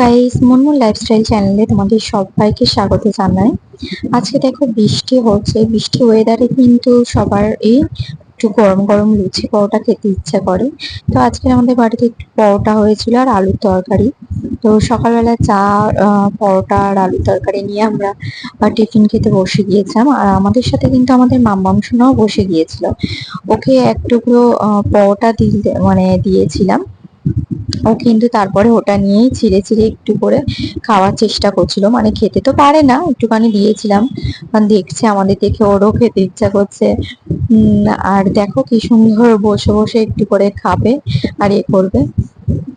Guys Munmun lifestyle চ্যানেলে তোমাদের সবাইকে স্বাগত জানাই। আজকে দেখো বৃষ্টি হচ্ছে, বৃষ্টি ওয়েদারে কিন্তু সবার এই একটু গরম গরম লুচি পরোটা খেতে ইচ্ছা করে। তো আজকে আমাদের বাড়িতে একটু পরোটা হয়েছিল আর আলুর তরকারি। তো সকালবেলা চা পরোটা আর আলুর তরকারি নিয়ে আমরা টিফিন খেতে বসে গিয়েছিলাম। আর আমাদের সাথে কিন্তু আমাদের মাম্মাম সোনাও বসে গিয়েছিল। ওকে এক পরোটা দিয়ে মানে দিয়েছিলাম। ও কিন্তু তারপরে ওটা নিয়েই চিড়ে চিড়ে একটু করে খাওয়ার চেষ্টা করছিল। মানে খেতে তো পারে না, একটুখানি দিয়েছিলাম। কারণ দেখছে আমাদের দেখে ওরও খেতে ইচ্ছা করছে। আর দেখো কি সুন্দর বসে বসে একটু করে খাবে আর এ করবে।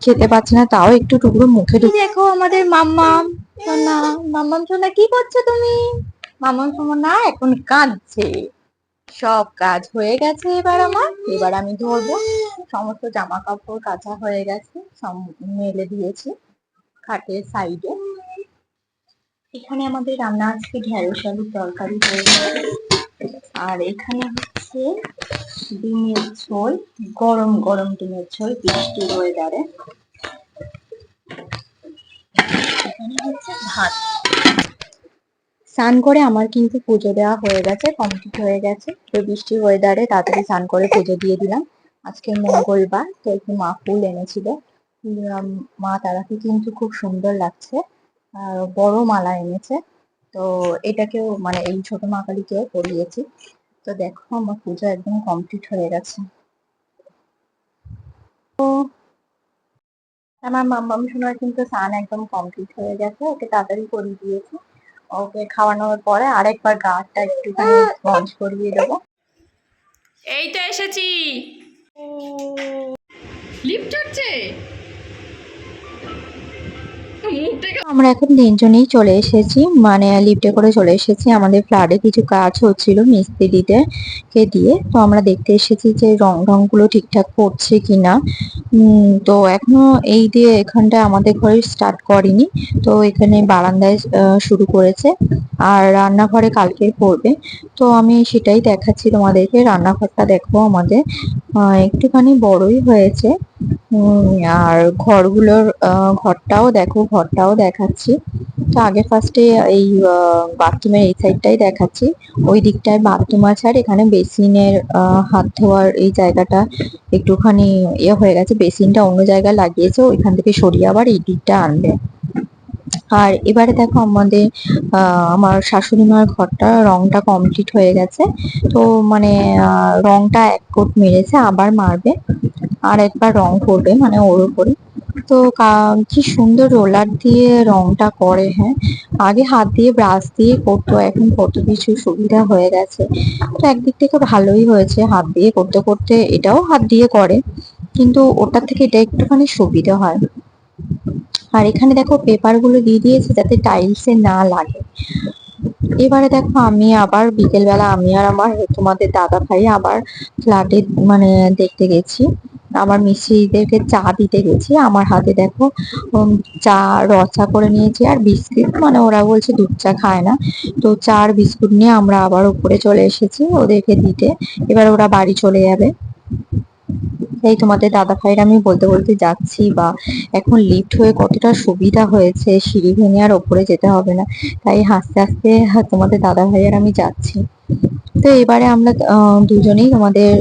খেতে পারছে না, তাও একটু টুকরো মুখে দেখো আমাদের মাম্মাম, সোনা। মাম্মাম, সোনা, কি করছ তুমি? মাম্মাম, সোনা এখন কাঁদছে। সব কাজ হয়ে গেছে এবার আমার। এবার আমি ধরবো। সমস্ত জামা কাপড় কাচা হয়ে গেছে, সব মেলে দিয়েছি খাটের সাইডে এখানে আমাদের রান্না আজকে ঢেঁড়স আলুর তরকারি হয়েছে আর এখানে হচ্ছে ডিমের ঝোল, গরম গরম ডিমের ঝোল বৃষ্টির ওয়েদারে এখানে হচ্ছে ভাত। স্নান করে আমার কিন্তু পুজো দেওয়া হয়ে গেছে কমপ্লিট হয়ে গেছে। তো বৃষ্টির ওয়েদারে তাড়াতাড়ি স্নান করে পুজো দিয়ে দিলাম। আজকে মঙ্গলবার, তো একটু মা ফুল এনেছিল। মা তারাকে কিন্তু খুব সুন্দর লাগছে। আর বড় মালা এনেছে। তো এটাকেও মানে এই ছোট মা কালীকেও পরিয়েছি। তো দেখো, আমার পুজো একদম কমপ্লিট হয়ে গেছে। তো আমার মাম্মাম শোনার কিন্তু স্নান একদম কমপ্লিট হয়ে গেছে। ওকে তাড়াতাড়ি করিয়ে দিয়েছি। ওকে খাওয়ানোর পরে আরেকবার গাটা একটুখানি স্পঞ্জ করিয়ে দেবো। এই তো এসেছি। লিফট হচ্ছে? আমরা এখন তিনজনেই চলে এসেছি। মানে লিফটে করে চলে এসেছি। আমাদের ফ্ল্যাটে কিছু কাজ হচ্ছিল মিস্ত্রিতে কে দিয়ে। তো আমরা দেখতে এসেছি যে রং রংগুলো ঠিকঠাক পড়ছে কিনা। তো এখনও এই দিয়ে এখানটা আমাদের ঘরে স্টার্ট করেনি। তো এখানে বারান্দায় শুরু করেছে। আর রান্নাঘরে কালকে করবে। তো আমি সেটাই দেখাচ্ছি তোমাদেরকে। রান্নাঘরটা দেখো আমাদের। একটুখানি বড়ই হয়েছে। আর ঘরগুলোর ঘরটাও দেখো, ঘরটাও দেখাচ্ছি। তো আগে ফার্স্টে এই বাথরুমের এই সাইডটাই দেখাচ্ছি। ওই দিকটায় বাথরুম আছে, আর এখানে বেসিনের হাত ধোয়ার এই জায়গাটা একটুখানি ইয়ে হয়ে গেছে। বেসিনটা অন্য জায়গায় লাগিয়েছে, ওইখান থেকে সরিয়ে আবার এই দিকটা আনবে। আর এবারে দেখো আমাদের আমার শাশুড়ি মার ঘরটা রংটা কমপ্লিট হয়ে গেছে। তো মানে রংটা এক কোট মেরেছে, আবার মারবে। আর একবার রং করবে মানে ওর উপরে। তো কা- সুন্দর রোলার দিয়ে রংটা করে হ্যাঁ। আগে হাত দিয়ে, ব্রাশ দিয়ে করতো, এখন কত কিছু সুবিধা হয়ে গেছে। তো একদিক থেকে ভালোই হয়েছে, হাত দিয়ে করতে করতে এটাও হাত দিয়ে করে। কিন্তু ওটার থেকে এটা একটুখানি সুবিধা হয়। আর এখানে দেখো পেপারগুলো দিয়ে দিয়েছে যাতে টাইলসে না লাগে। এবারে দেখো, আমি আবার বিকেলবেলা, আমি আর আমার তোমাদের দাদা ভাই আবার ফ্ল্যাটে মানে দেখতে গেছি। আমার মিস্ত্রিদেরকে চা দিতে গেছি। আমার হাতে দেখো চা রচা করে নিয়েছি আর বিস্কিট। মানে ওরা বলছে দুধ চা খায় না। তো চা আর বিস্কুট নিয়ে আমরা আবার উপরে চলে এসেছি ওদেরকে দিতে। এবার ওরা বাড়ি চলে যাবে। এই তোমাদের দাদা ভাইয়ের আমি বলতে বলতে যাচ্ছি বা এখন লিফট হয়ে কতটা সুবিধা হয়েছে, সিঁড়ি ভেঙে আর ওপরে যেতে হবে না। তাই হাসতে হাসতে তোমাদের দাদা ভাইয়ের আমি যাচ্ছি। তো এবারে আমরা দুজনেই তোমাদের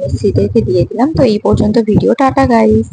মিস্ত্রিদেরকে দিয়ে দিলাম। তো এই পর্যন্ত ভিডিও। Tata guys